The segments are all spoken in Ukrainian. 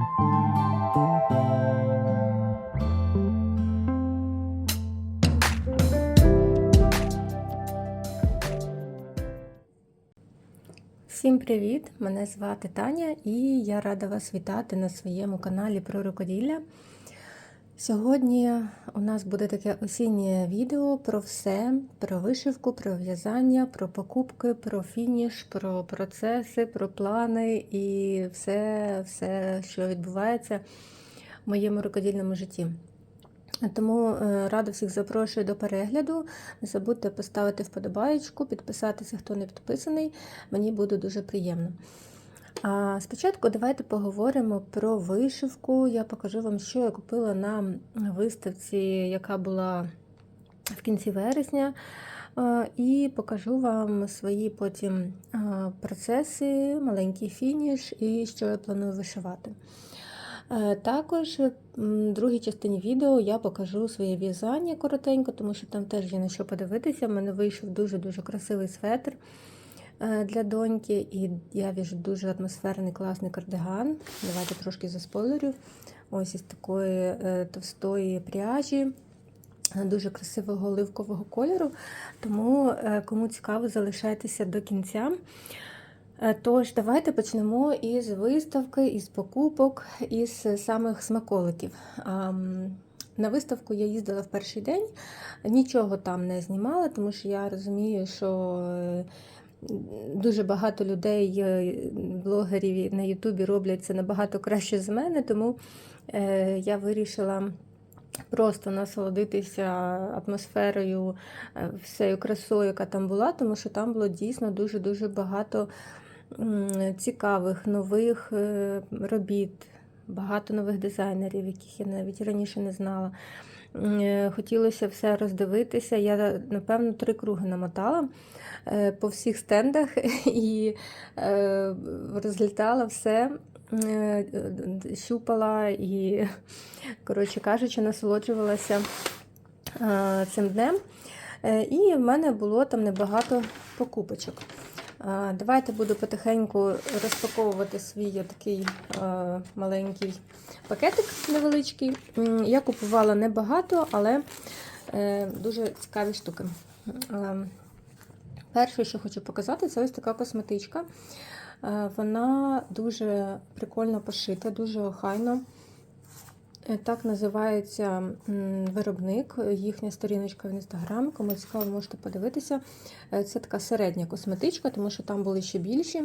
Всім привіт! Мене звати Таня і я рада вас вітати на своєму каналі про рукоділля. Сьогодні у нас буде таке осіннє відео про все: про вишивку, про в'язання, про покупки, про фініш, про процеси, про плани і все, все що відбувається в моєму рукодільному житті. Тому е, рада всіх запрошую до перегляду. Не забудьте поставити вподобаєчку, підписатися, хто не підписаний. Мені буде дуже приємно. Спочатку давайте поговоримо про вишивку. Я покажу вам, що я купила на виставці, яка була в кінці вересня. І покажу вам свої потім процеси, маленький фініш і що я планую вишивати. Е, Також в другій частині відео я покажу своє в'язання коротенько, тому що там теж є на що подивитися. У мене вийшов дуже-дуже красивий светр для доньки, і я в'яжу дуже атмосферний класний кардиган. Давайте трошки заспойлерю. Ось із такої е, товстої пряжі. е, Дуже красивого оливкового кольору, тому е, кому цікаво, залишайтеся до кінця. Е, Тож, давайте почнемо із виставки, із покупок, із самих смаколиків. На виставку я їздила в перший день, нічого там не знімала, тому що я розумію, що е, дуже багато людей, е, блогерів на Ютубі роблять це набагато краще за мене, тому е, я вирішила. Просто насолодитися атмосферою, е, всею красою, яка там була, тому що там було дійсно дуже-дуже багато цікавих нових робіт, багато нових дизайнерів, яких я навіть раніше не знала. Хотілося все роздивитися. Я, напевно, три круги намотала по всіх стендах і е, розлітала все, е, щупала і, коротше кажучи, насолоджувалася е, цим днем. Е, І в мене було там небагато покупочок. Е, Давайте буду потихеньку розпаковувати свій такий е, маленький пакетик невеличкий. Я купувала небагато, але е, дуже цікаві штуки. Перше, що хочу показати, це ось така косметичка. Е, Вона дуже прикольно пошита, дуже охайно. Е, Так називається виробник, їхня сторіночка в інстаграм. Кому цікаво, можете подивитися. Е, Це така середня косметичка, тому що там були ще більші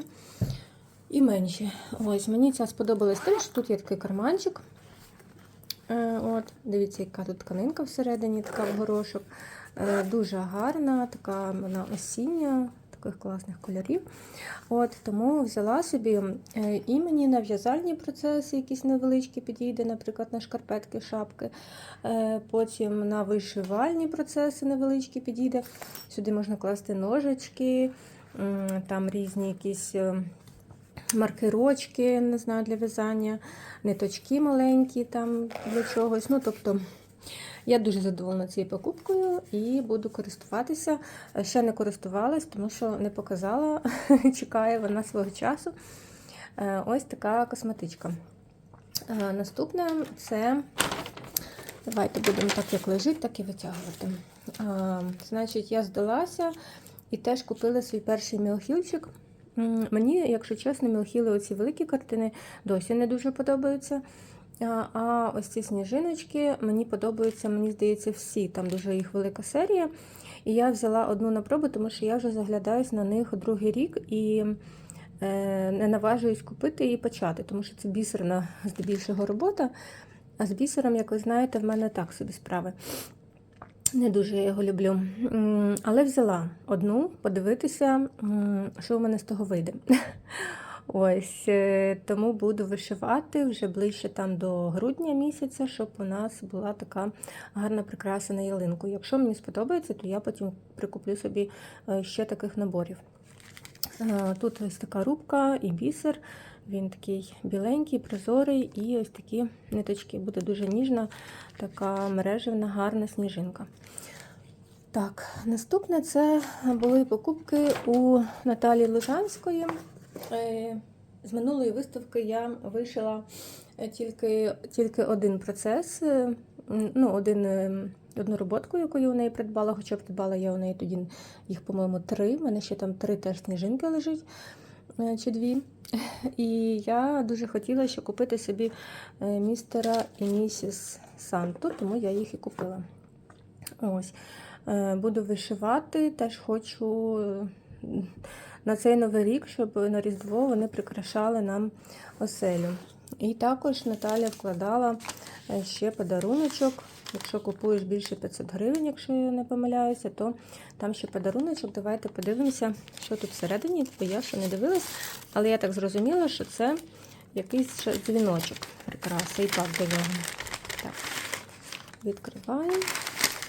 і менші. Ось Мені ця сподобалась тим, що тут є такий карманчик. От, Дивіться, яка тут тканинка всередині, така в горошок. Е, Дуже гарна, така вона осіння, таких класних кольорів. От, Тому взяла собі е, і мені на в'язальні процеси, якісь невеличкі підійде, наприклад, на шкарпетки, шапки. Е, Потім на вишивальні процеси невеличкі підійде. Сюди можна класти ножички, там різні якісь. Маркерочки, не знаю, для в'язання, ниточки маленькі там для чогось. Ну, тобто, я дуже задоволена цією покупкою і буду користуватися. Ще не користувалась, тому що не показала, чекає вона свого часу. Е, Ось така косметичка. Е, Наступне це. Давайте будемо так, як лежить, так і витягувати. А, значить, я здалася і теж купила свій перший мілхілчик. Мені, якщо чесно, мілхіли оці великі картини досі не дуже подобаються. А, ось ці сніжиночки мені подобаються, мені здається, всі. Там дуже їх велика серія. І я взяла одну на пробу, тому що я вже заглядаюсь на них другий рік і е, не наважуюсь купити і почати, тому що це бісерна здебільшого робота. А з бісером, як ви знаєте, в мене так собі справи. Не дуже я його люблю. Але взяла одну подивитися, що в мене з того вийде. Ось е, тому буду вишивати вже ближче там до грудня місяця, щоб у нас була така гарна прикраса на ялинку. Якщо мені сподобається, то я потім прикуплю собі е, ще таких наборів. Е, Тут ось така рубка і бісер. Він такий біленький, прозорий, і ось такі ниточки. Буде дуже ніжна, така мережевна, гарна сніжинка. Так, наступне це були покупки у Наталії Лужанської. Е, З минулої виставки я вишила е, тільки, тільки один процес, е, ну, один, одну роботку, яку я у неї придбала, хоча придбала я у неї тоді їх, по-моєму, три. У мене ще там три теж сніжинки лежить чи дві. І я дуже хотіла ще купити собі містера і місіс Санту, тому я їх і купила. Ось. Буду вишивати, теж хочу на цей новий рік, щоб на Різдво вони прикрашали нам оселю. І також Наталя вкладала е, ще подаруночок. Якщо купуєш більше 500 гривень, якщо я не помиляюся, то там ще подаруночок. Давайте подивимося, що тут всередині, бо я ще не дивилась. Але я так зрозуміла, що це якийсь дзвіночок. Прикраса і так до. Так, відкриваємо,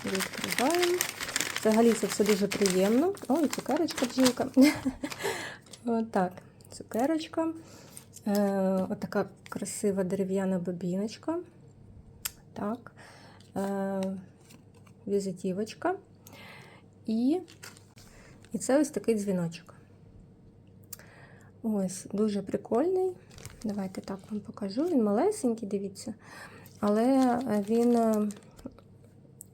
відкриваємо. Взагалі це все дуже приємно. Ой, цукерочка бджілка. Отак, цукерочка. Е, Отака красива дерев'яна бобіночка. Так. Е, візитівочка. І, і це ось такий дзвіночок. Ось, дуже прикольний. Давайте так вам покажу. Він малесенький, дивіться. Але він е,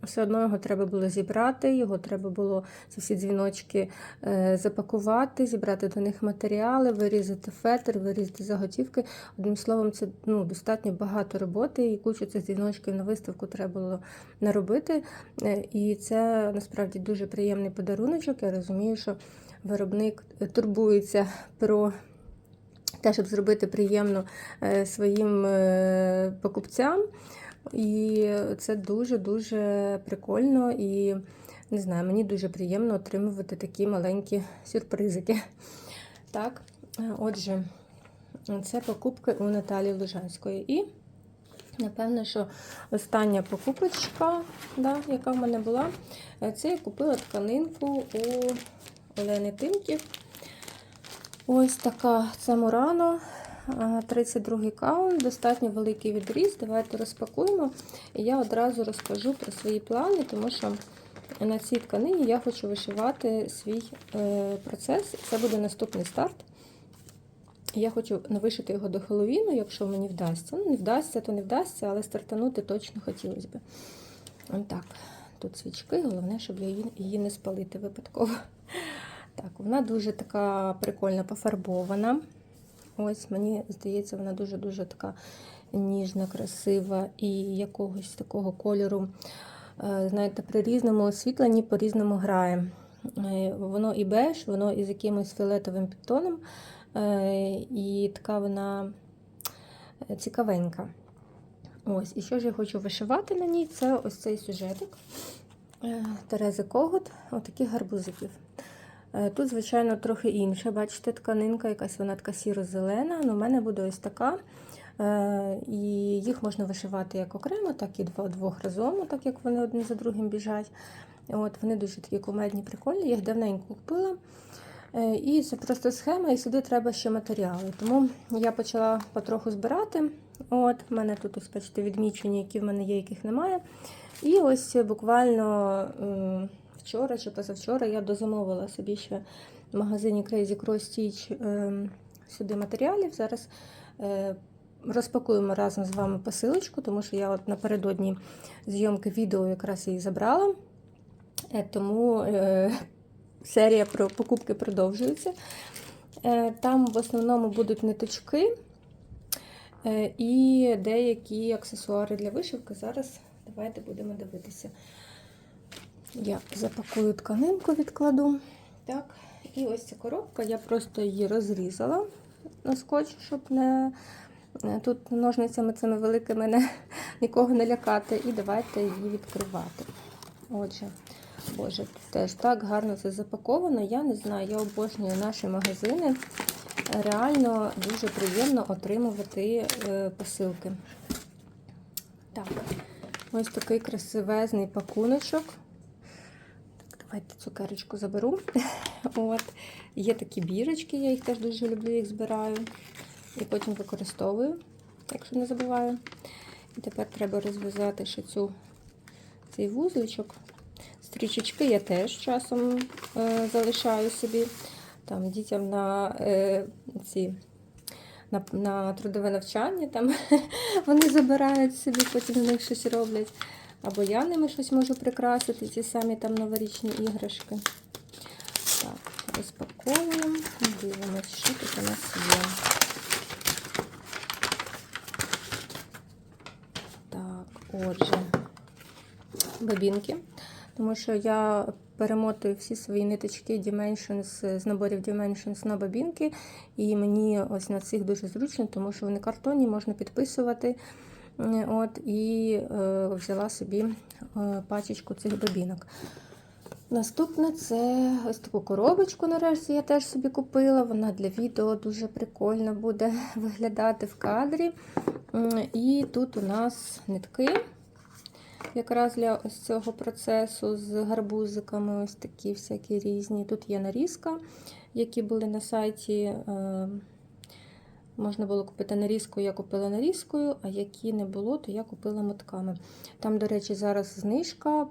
все одно його треба було зібрати, його треба було ці всі дзвіночки е, запакувати, зібрати до них матеріали, вирізати фетр, вирізати заготівки. Одним словом, це ну, достатньо багато роботи, і кучу цих дзвіночків на виставку треба було наробити. Е, І це насправді дуже приємний подаруночок. Я розумію, що виробник турбується про. Те, щоб зробити приємно е, своїм покупцям. І це дуже-дуже прикольно і не знаю, мені дуже приємно отримувати такі маленькі сюрпризики. Так, е, отже, це покупки у Наталії Лужанської. І, напевно, що остання покупочка, да, яка в мене була, е, це я купила тканинку у Олени Тимків. Ось така це Мурано. 32 каунт, достатньо великий відріз. Давайте розпакуємо. І я одразу розкажу про свої плани, тому що на цій тканині я хочу вишивати свій е, процес. Це буде наступний старт. Я хочу вишити його до Хеллоуіну, якщо мені вдасться. Ну, не вдасться, то не вдасться, але стартанути точно хотілося б. Ось так. Тут свічки, головне, щоб її, її не спалити випадково. Так, вона дуже така прикольно пофарбована. Ось, мені здається, вона дуже-дуже така ніжна, красива і якогось такого кольору, е, знаєте, при різному освітленні по-різному грає. Е, Воно і беж, воно із якимось фіолетовим підтоном, е, і така вона цікавенька. Ось, І що ж я хочу вишивати на ній? Це ось цей сюжетик Терези Когут, отаких гарбузиків. Тут, звичайно, трохи інше. Бачите, тканинка, якась вона така сіро-зелена. але У мене буде ось така. І їх можна вишивати як окремо, так і двох разом, так як вони один за другим біжать. От, Вони дуже такі кумедні, прикольні, їх давненько купила. І це просто схема, і сюди треба ще матеріали. Тому я почала потроху збирати. От, У мене тут ось, бачите, відмічені, які в мене є, яких немає. І ось буквально вчора чи позавчора я дозамовила собі ще в магазині Crazy Cross Stitch е, сюди матеріалів. Зараз е, розпакуємо разом з вами посилочку, тому що я от напередодні зйомки відео якраз її забрала. Е, тому серія про покупки продовжується. Там в основному будуть ниточки і деякі аксесуари для вишивки. Зараз давайте будемо дивитися. Я запакую тканинку, відкладу. Так, І ось ця коробка, я просто її розрізала на скотч, щоб не тут ножницями цими великими не, нікого не лякати. І давайте її відкривати. Отже, боже, теж так гарно це запаковано. Я не знаю, я обожнюю наші магазини. Реально дуже приємно отримувати е, посилки. Так, ось такий красивезний пакуночок. Давайте цукерочку заберу. От. Є такі бірочки, я їх теж дуже люблю, їх збираю. І потім використовую, якщо не забуваю. І тепер треба розв'язати ще цю, цей вузличок. Стрічечки я теж часом е, залишаю собі. Там дітям на е, ці на, на трудове навчання, там вони забирають собі, потім з них щось роблять. Або я ними щось можу прикрасити, ці самі там новорічні іграшки. Так, розпаковуємо, дивимось, що тут у нас є. Так, отже, бобінки. Тому що я перемотую всі свої ниточки Dimensions з наборів Dimensions на бобінки. І мені ось на цих дуже зручно, тому що вони картонні, можна підписувати. От, І е, взяла собі е, пачечку цих бобінок. Наступне це ось таку коробочку, нарешті я теж собі купила. Вона для відео дуже прикольно буде виглядати в кадрі. І тут у нас нитки, якраз для ось цього процесу з гарбузиками, ось такі всякі різні. Тут є нарізка, які були на сайті. е, Можна було купити нарізку, я купила нарізкою, а які не було, то я купила мотками. Там, до речі, зараз знижка,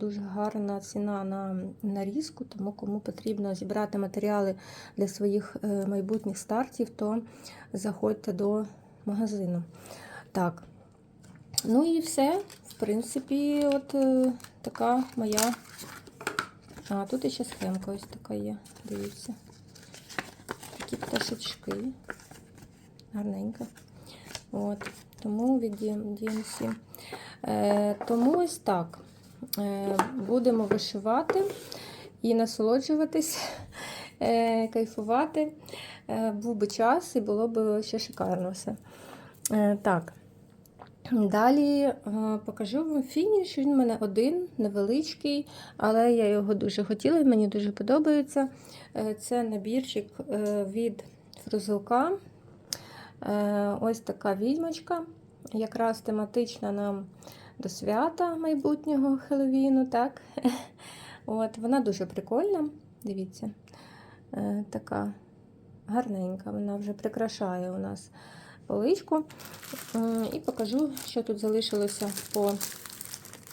дуже гарна ціна на нарізку, тому кому потрібно зібрати матеріали для своїх е, майбутніх стартів, то заходьте до магазину. Так, ну і все. В принципі, от е, така моя. А, тут ще схемка ось така є. Дивіться. Такі пташечки гарненька. От, Тому DMC. Е, тому ось так. Е, будемо вишивати і насолоджуватись, е, кайфувати. Е, був би час і було б ще шикарно все. Е, так. Далі е, покажу вам фініш. Він в мене один, невеличкий, але я його дуже хотіла і мені дуже подобається. Е, Це набірчик е, від фрузилка. Е, Ось така відьмочка, якраз тематична нам до свята майбутнього Хеллоуіну, так? От, Вона дуже прикольна, дивіться, Е, така гарненька, вона вже прикрашає у нас поличку. І покажу, що тут залишилося по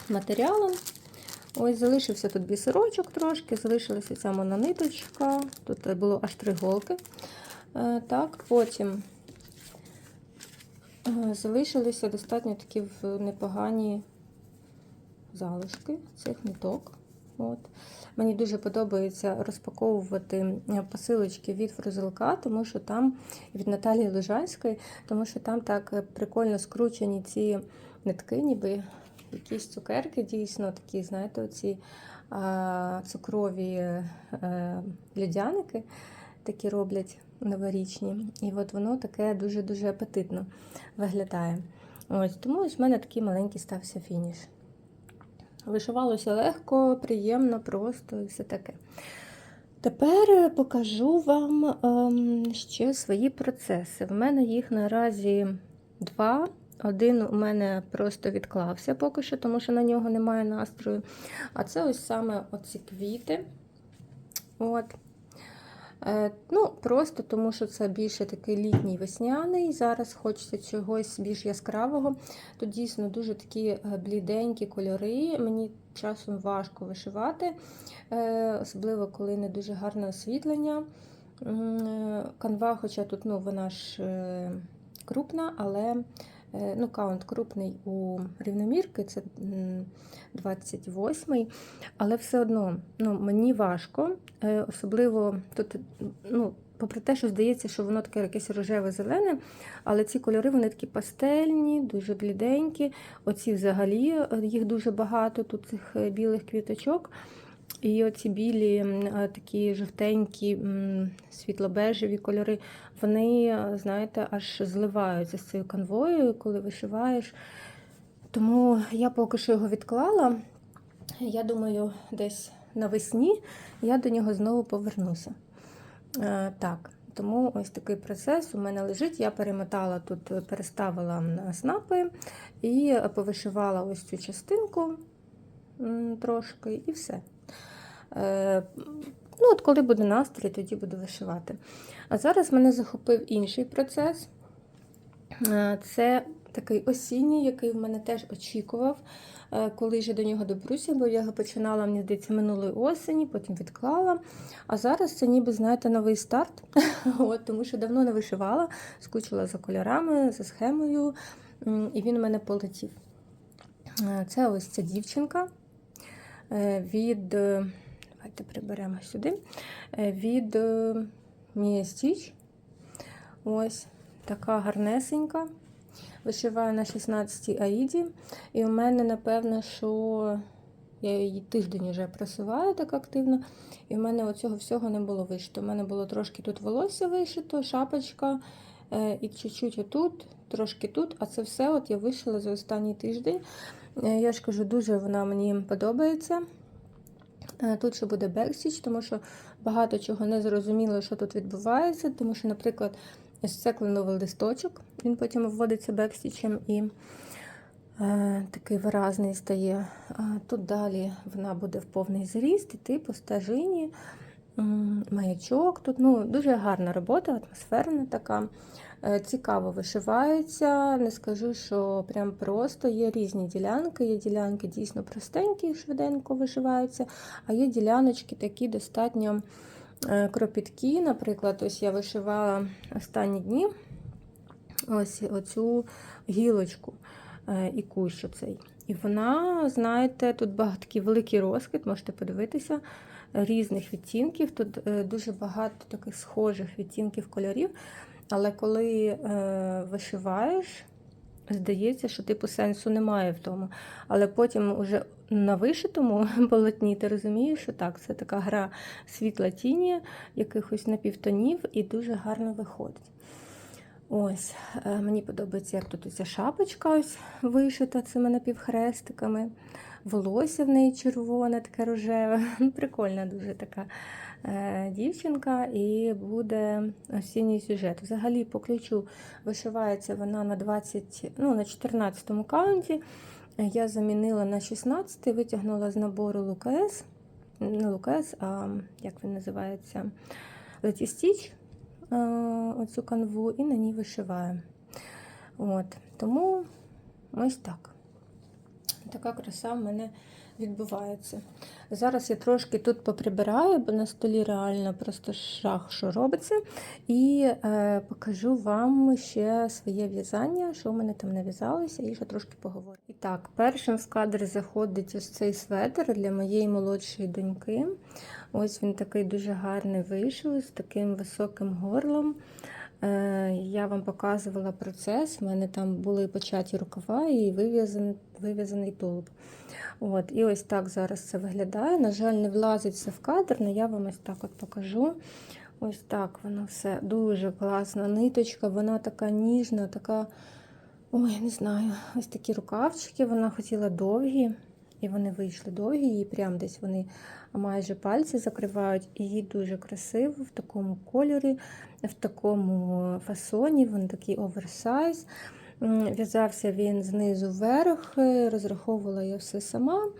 матеріалам. Ось залишився тут бісерочок трошки, залишилася ця монониточка. Тут було аж три голки. Е, Так, потім залишилися достатньо такі непогані залишки цих ниток. От. Мені дуже подобається розпаковувати е, посилочки від фрузелка, тому що там від Наталії Лежанської, тому що там так е, прикольно скручені ці нитки, ніби якісь цукерки, дійсно такі, знаєте, оці а, цукрові е, льодяники такі роблять новорічні. І от воно таке дуже-дуже апетитно виглядає. Ось, тому ось в мене такий маленький стався фініш. Вишивалося легко, приємно, просто і все таке. Тепер покажу вам ем, ще свої процеси. В мене їх наразі два. Один у мене просто відклався поки що, тому що на нього немає настрою. А це ось саме оці квіти. От. Е, ну, Просто тому, що це більше такий літній весняний. Зараз хочеться чогось більш яскравого. Тут дійсно дуже такі е, бліденькі кольори. Мені часом важко вишивати, е, особливо коли не дуже гарне освітлення. Канва, хоча тут ну, вона ж крупна, але ну, каунт крупний у рівномірки, це 28-й. Але все одно ну, мені важко, е, особливо тут, ну, попри те, що здається, що воно таке якесь рожеве-зелене, але ці кольори вони такі пастельні, дуже бліденькі. Оці взагалі е, їх дуже багато, тут цих е, білих квіточок. І оці білі, е, такі жовтенькі, світло-бежеві кольори, вони, е, знаєте, аж зливаються з цією канвою, коли вишиваєш. Тому я поки що його відклала. Я думаю, десь навесні я до нього знову повернуся. Е, Так, тому ось такий процес у мене лежить. Я перемотала тут, переставила снапи і повишивала ось цю частинку трошки, і все. Е, Ну, от коли буде настрій, тоді буду вишивати. А зараз мене захопив інший процес. Е, Це такий осінній, який в мене теж очікував, е, коли я до нього доберуся, бо я його починала, мені здається, минулої осені, потім відклала. А зараз це ніби, знаєте, новий старт, От, тому що давно не вишивала, скучила за кольорами, за схемою, і він у мене полетів. Це ось ця дівчинка від. Е, Давайте приберемо сюди. е, Від е, Mia Stitch. Ось така гарнесенька. Вишиваю на 16-й аїді. І у мене, напевно, що я її тиждень вже просуваю так активно. І в мене оцього всього не було вишито. У мене було трошки тут волосся вишито, шапочка, е, і чуть-чуть отут, трошки тут. А це все от я вишила за останній тиждень. Е, Я ж кажу, дуже вона мені подобається. Е, Тут ще буде бексіч, тому що багато чого не зрозуміло, що тут відбувається. Тому що, наприклад, ось листочок, він потім вводиться бекстічем і е, такий виразний стає. Тут далі вона буде в повний зріст, іти по стежині, маячок. Тут ну, дуже гарна робота, атмосферна така. Е, Цікаво вишивається. Не скажу, що прям просто є різні ділянки. Є ділянки дійсно простенькі, швиденько вишиваються, а є діляночки такі достатньо е, кропіткі. Наприклад, ось я вишивала останні дні ось оцю гілочку е, і кущ оцей. І вона, знаєте, тут такий великий розкид, можете подивитися, різних відтінків. Тут дуже багато таких схожих відтінків кольорів. Але коли е, вишиваєш, здається, що типу сенсу немає в тому. Але потім уже на вишитому полотні ти розумієш, що так, це така гра світла тіні, якихось напівтонів, і дуже гарно виходить. Ось, е, мені подобається, як тут ця шапочка ось вишита цими напівхрестиками. Волосся в неї червоне, таке рожеве. Прикольна дуже така дівчинка, і буде осінній сюжет. Взагалі, по ключу вишивається вона на 20, ну, на 14 каунті. Я замінила на 16, витягнула з набору Лукас. Не Лукас, а як він називається? Летістіч оцю канву і на ній вишиваю. От. Тому ось так. Така краса в мене відбувається. Зараз я трошки тут поприбираю, бо на столі реально просто шах, що робиться. І е, покажу вам ще своє в'язання, що в мене там нав'язалося, і ще трошки поговорю. І так, першим в кадр заходить ось цей светр для моєї молодшої доньки. Ось він такий дуже гарний вийшов з таким високим горлом. Е, Я вам показувала процес. У мене там були початі рукава і вив'язаний, вив'язаний тулуб. От, І ось так зараз це виглядає. На жаль, не влазить все в кадр, але я вам ось так от покажу. Ось так воно все дуже класно. Ниточка, вона така ніжна, така, ой, не знаю, ось такі рукавчики. Вона хотіла довгі, і вони вийшли довгі, і прям десь вони майже пальці закривають. І їй дуже красиво в такому кольорі, в такому фасоні, він такий оверсайз. В'язався він знизу вверх, е, розраховувала я все сама.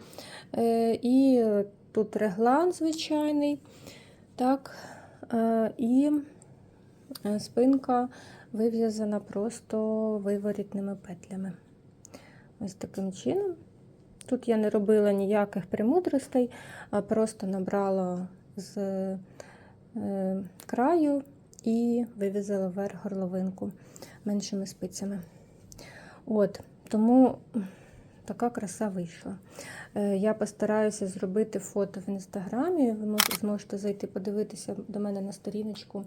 Е, І тут реглан звичайний. Так, е, і спинка вив'язана просто виворітними петлями. Ось таким чином. Тут я не робила ніяких премудростей, а просто набрала з е, краю і вивізала вверх горловинку меншими спицями. От, тому така краса вийшла. Е, Я постараюся зробити фото в інстаграмі. Ви зможете зайти подивитися до мене на сторіночку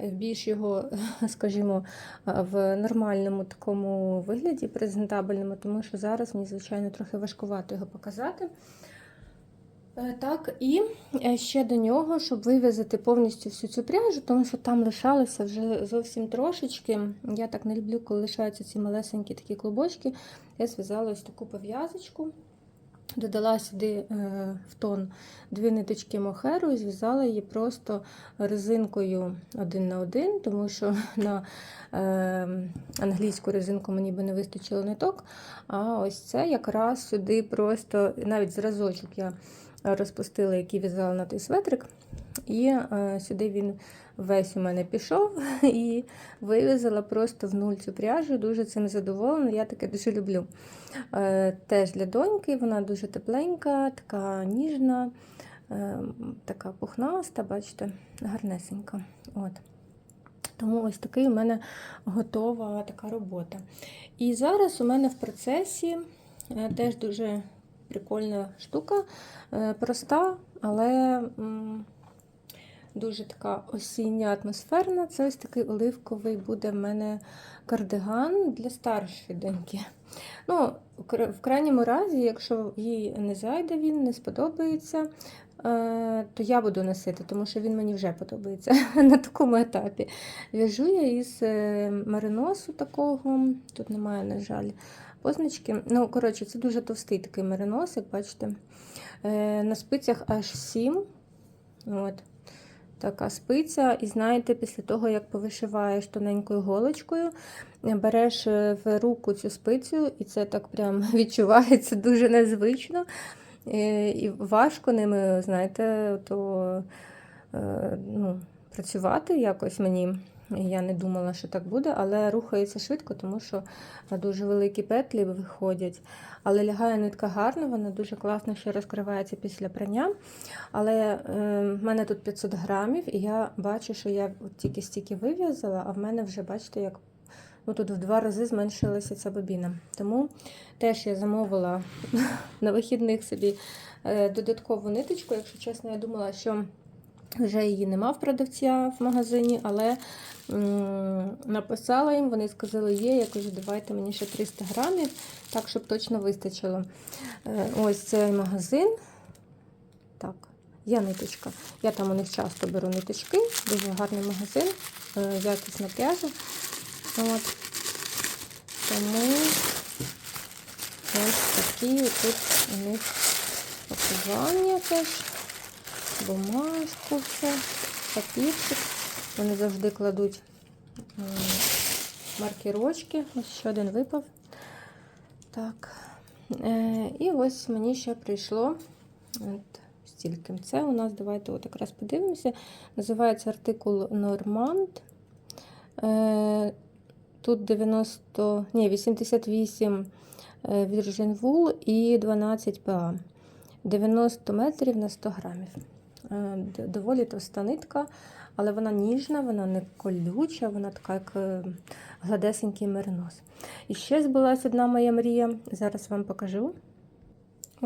е, в більш його, скажімо, е, в нормальному такому вигляді, презентабельному, тому що зараз мені, звичайно, трохи важкувато його показати. Е, Так, і е, ще до нього, щоб вив'язати повністю всю цю пряжу, тому що там лишалося вже зовсім трошечки. Я так не люблю, коли лишаються ці малесенькі такі клубочки. Я зв'язала ось таку пов'язочку, додала сюди е, в тон дві ниточки мохеру і зв'язала її просто резинкою один на один, тому що на англійську резинку мені би не вистачило ниток. А ось це якраз сюди просто навіть зразочок я розпустила, який в'язала на той светрик. І е, сюди він весь у мене пішов і вивезла просто в нуль цю пряжу. Дуже цим задоволена. Я таке дуже люблю. Е, теж для доньки, вона дуже тепленька, така ніжна, е, така пухнаста, бачите, гарнесенька. От. Тому ось такий у мене готова така робота. І зараз у мене в процесі е, теж дуже прикольна штука, е, проста, але дуже така осіння атмосферна. Це ось такий оливковий буде в мене кардиган для старшої доньки. Ну, в крайньому разі, якщо їй не зайде він, не сподобається, е, то я буду носити, тому що він мені вже подобається на такому етапі. В'яжу я із е, мариносу такого, тут немає, на жаль, позначки. Ну, коротше, це дуже товстий такий маринос, як бачите. Е, На спицях аж 7. От. Така спиця, і знаєте, після того, як повишиваєш тоненькою голочкою, береш е, в руку цю спицю, і це так прям відчувається дуже незвично. Е, І важко ними, знаєте, то, е, ну, працювати якось мені. Я не думала, що так буде, але рухається швидко, тому що дуже великі петлі виходять. Але лягає нитка гарно, вона дуже класно ще розкривається після прання. Але е, в мене тут 500 грамів, і я бачу, що я тільки стільки вив'язала, а в мене вже, бачите, як ну, тут в два рази зменшилася ця бобіна. Тому теж я замовила на вихідних собі е, додаткову ниточку. Якщо чесно, я думала, що вже її нема в продавця в магазині, але написала їм, вони сказали, є. Я кажу, давайте мені ще 300 грамів, так, щоб точно вистачило. Е, ось цей магазин. Так, є ниточка. Я там у них часто беру ниточки, дуже гарний магазин, е, якісна пряжа. От. Тому ось такі тут у них пакування теж бумажку, все, папірчик. Вони завжди кладуть м, маркерочки. Ось ще один випав. Так. Е, і ось мені ще прийшло от, стільки. Це у нас, давайте от якраз подивимося. Називається артикул Норманд. Е, тут 90, ні, 88 е, Virgin Wool і 12 PA. 90 метрів на 100 грамів. Е, Доволі товста нитка, але вона ніжна, вона не колюча, вона така, як е, гладесенький меринос. І ще збулася одна моя мрія. Зараз вам покажу.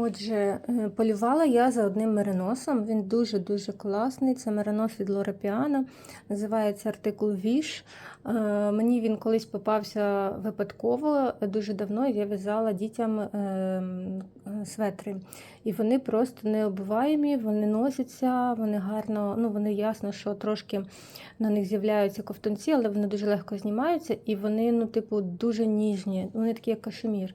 Отже, е, полювала я за одним мериносом. Він дуже-дуже класний. Це меринос від Лора Піано. Називається артикул Віш. Е, Мені він колись попався випадково дуже давно. Я в'язала дітям е, светри. І вони просто необуваємі, вони носяться, вони гарно, ну вони ясно, що трошки на них з'являються ковтунці, але вони дуже легко знімаються, і вони, ну, типу, дуже ніжні. Вони такі, як кашемір.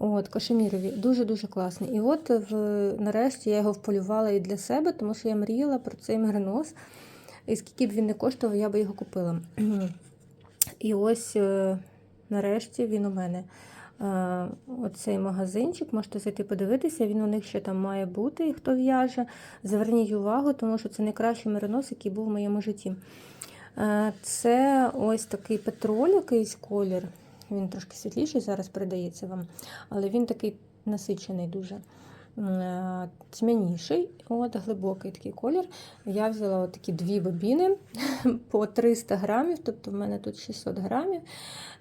От, кашемірові, дуже-дуже класний. І от в, нарешті я його вполювала і для себе, тому що я мріяла про цей меринос. І скільки б він не коштував, я би його купила. І ось е, нарешті він у мене. Е, Оцей магазинчик, можете зайти подивитися, він у них ще там має бути, хто в'яже. Зверніть увагу, тому що це найкращий меринос, який був в моєму житті. Е, Це ось такий петроль, якийсь колір. Він трошки світліший, зараз передається вам, але він такий насичений дуже. Е, Тьмяніший, от глибокий такий колір. Я взяла от такі дві бобіни по 300 грамів, тобто в мене тут 600 грамів.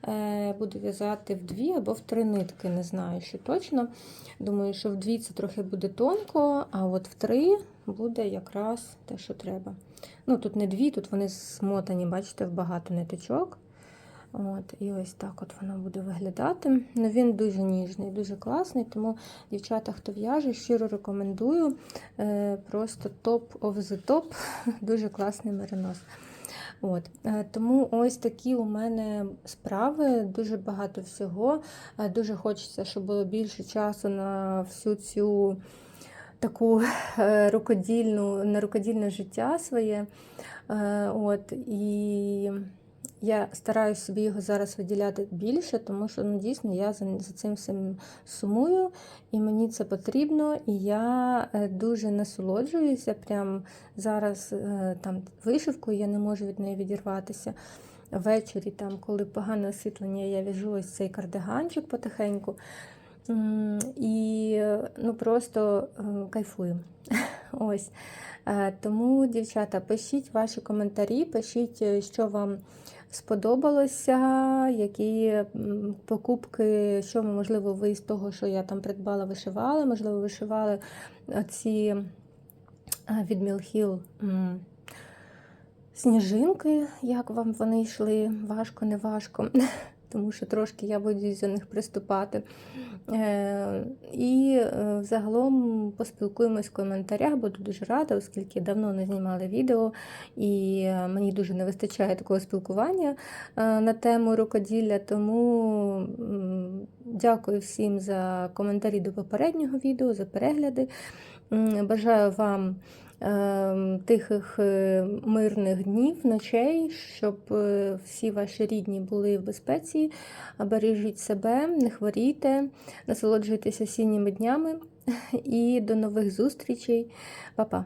Е, Буду в'язати в дві або в три нитки, не знаю, що точно. Думаю, що в дві це трохи буде тонко, а от в три буде якраз те, що треба. Ну, тут не дві, тут вони смотані, бачите, в багато ниточок. От, і ось так от воно буде виглядати. Ну, він дуже ніжний, дуже класний, тому дівчата, хто в'яже, щиро рекомендую. Е, просто топ of the top. Дуже класний меринос. От, е, тому ось такі у мене справи, дуже багато всього. Е, Дуже хочеться, щоб було більше часу на всю цю таку е, рукодільну, на рукодільне життя своє. От, і я стараюсь собі його зараз виділяти більше, тому що ну, дійсно я за, цим всім сумую, і мені це потрібно. І я е, дуже насолоджуюся. Прям зараз е, там вишивкою я не можу від неї відірватися. Ввечері, там, коли погане освітлення, я в'яжу ось цей кардиганчик потихеньку. І ну, просто е, кайфую. Ось. Тому, дівчата, пишіть ваші коментарі, пишіть, що вам сподобалося, які покупки, що можливо ви з того, що я там придбала, вишивали, можливо, вишивали ці від Мілхіл сніжинки, як вам вони йшли, важко, не важко. Тому що трошки я буду до них приступати. Е, І е, загалом поспілкуємось в коментарях, буду дуже рада, оскільки давно не знімали відео, і е, мені дуже не вистачає такого спілкування на тему рукоділля. Тому дякую всім за коментарі до попереднього відео, за перегляди. Бажаю вам тихих е, мирних днів, ночей, щоб е, всі ваші рідні були в безпеці. Бережіть себе, не хворійте, насолоджуйтесь осінніми днями і до нових зустрічей. Па-па!